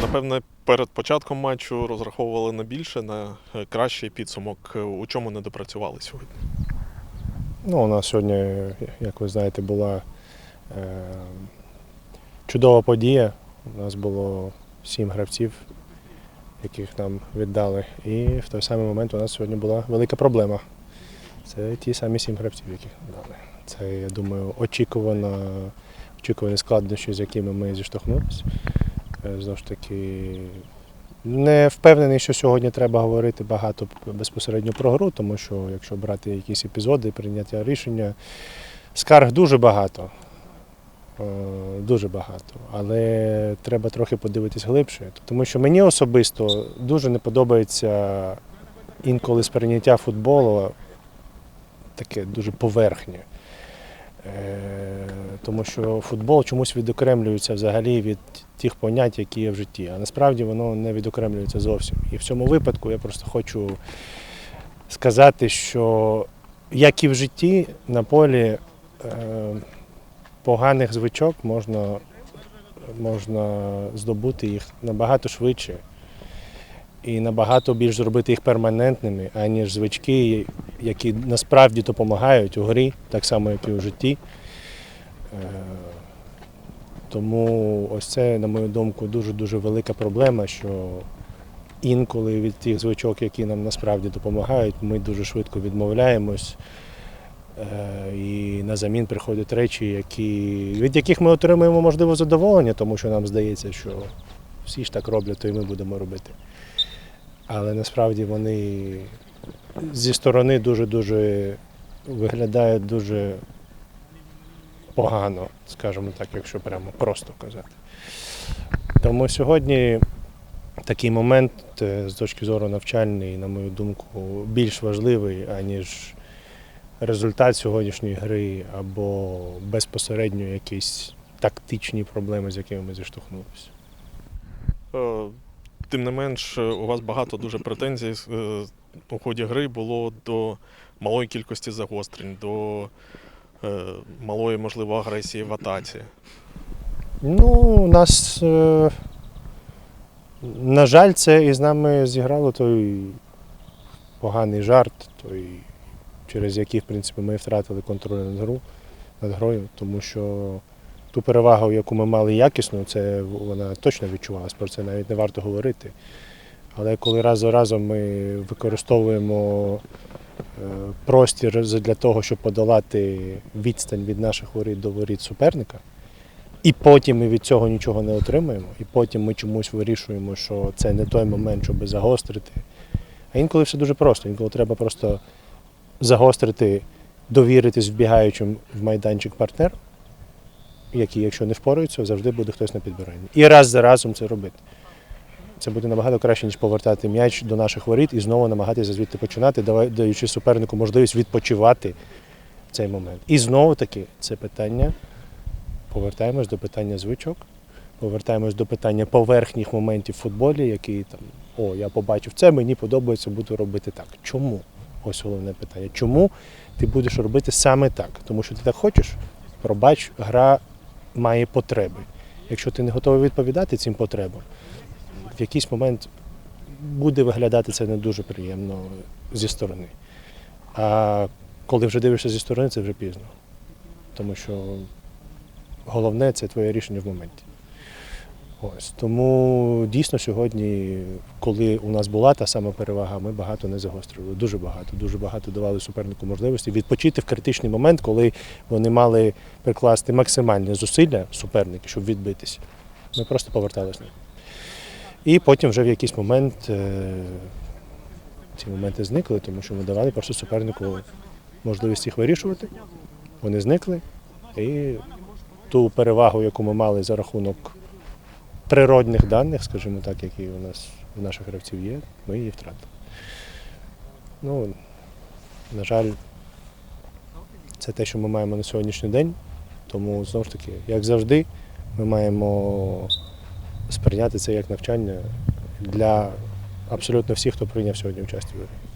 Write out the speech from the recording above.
Напевне, перед початком матчу розраховували на більше, на е, кращий підсумок. Е, У чому не допрацювали сьогодні? Ну, у нас сьогодні, як ви знаєте, була е, чудова подія. У нас було сім гравців, яких нам віддали. І в той самий момент у нас сьогодні була велика проблема. Це ті самі сім гравців, яких нам дали. Це, я думаю, очікувано, очікувані складнощі, з якими ми зіштовхнулися. Е, Знову ж таки, не впевнений, що сьогодні треба говорити багато безпосередньо про гру, тому що якщо брати якісь епізоди, прийняття рішення, скарг дуже багато. Е, Дуже багато. Але треба трохи подивитись глибше. Тому що мені особисто дуже не подобається інколи сприйняття футболу таке дуже поверхнє. Е, Тому що футбол чомусь відокремлюється взагалі від тих понять, які є в житті. А насправді воно не відокремлюється зовсім. І в цьому випадку я просто хочу сказати, що як і в житті, на полі е, поганих звичок можна, можна здобути їх набагато швидше і набагато більш зробити їх перманентними, аніж звички, які насправді допомагають у грі, так само, як і у житті. Тому ось це, на мою думку, дуже-дуже велика проблема, що інколи від тих звичок, які нам насправді допомагають, ми дуже швидко відмовляємось. Е, І на замін приходять речі, які, від яких ми отримуємо можливо задоволення, тому що нам здається, що всі ж так роблять, то і ми будемо робити. Але насправді вони зі сторони дуже-дуже виглядають дуже погано, скажімо так, якщо прямо просто казати. Тому сьогодні такий момент е, з точки зору навчальний, на мою думку, більш важливий, аніж результат сьогоднішньої гри або безпосередньо якісь тактичні проблеми, з якими ми зіштовхнулися. Е, Тим не менш, е, у вас багато дуже претензій у ході гри було до малої кількості загострень, до малої, можливо, агресії в атаці. Ну, у нас, е, на жаль, це і з нами зіграло той поганий жарт, той, через який, в принципі, ми втратили контроль над, гру, над грою, тому що ту перевагу, яку ми мали якісну, це вона точно відчувалась, про це навіть не варто говорити. Але коли раз за разом ми використовуємо е, простір для того, щоб подолати відстань від наших воріт до воріт суперника, і потім ми від цього нічого не отримуємо, і потім ми чомусь вирішуємо, що це не той момент, щоб загострити. А інколи все дуже просто. Інколи треба просто загострити, довіритись вбігаючим в майданчик партнеру, які, якщо не впораються, завжди буде хтось на підбиранні. І раз за разом це робити. Це буде набагато краще, ніж повертати м'яч до наших воріт і знову намагатися звідти починати, даючи супернику можливість відпочивати в цей момент. І знову таки це питання повертаємось до питання звичок, повертаємось до питання поверхніх моментів в футболі, які там, о, я побачив це, мені подобається, буду робити так. Чому? Ось головне питання. Чому ти будеш робити саме так? Тому що ти так хочеш, пробач, гра має потреби. Якщо ти не готовий відповідати цим потребам, в якийсь момент буде виглядати це не дуже приємно зі сторони. А коли вже дивишся зі сторони, це вже пізно. Тому що головне це твоє рішення в моменті. Ось тому дійсно сьогодні, коли у нас була та сама перевага, ми багато не загострювали. Дуже багато, дуже багато давали супернику можливості відпочити в критичний момент, коли вони мали прикласти максимальні зусилля суперники, щоб відбитися. Ми просто поверталися. І потім вже в якийсь момент е, ці моменти зникли, тому що ми давали просто супернику можливість їх вирішувати. Вони зникли. І ту перевагу, яку ми мали за рахунок природних даних, скажімо так, які у нас у наших гравців є, ми її втратили. Ну, на жаль, це те, що ми маємо на сьогоднішній день. Тому знову ж таки, як завжди, ми маємо сприйняти це як навчання для абсолютно всіх, хто прийняв сьогодні участь у грі.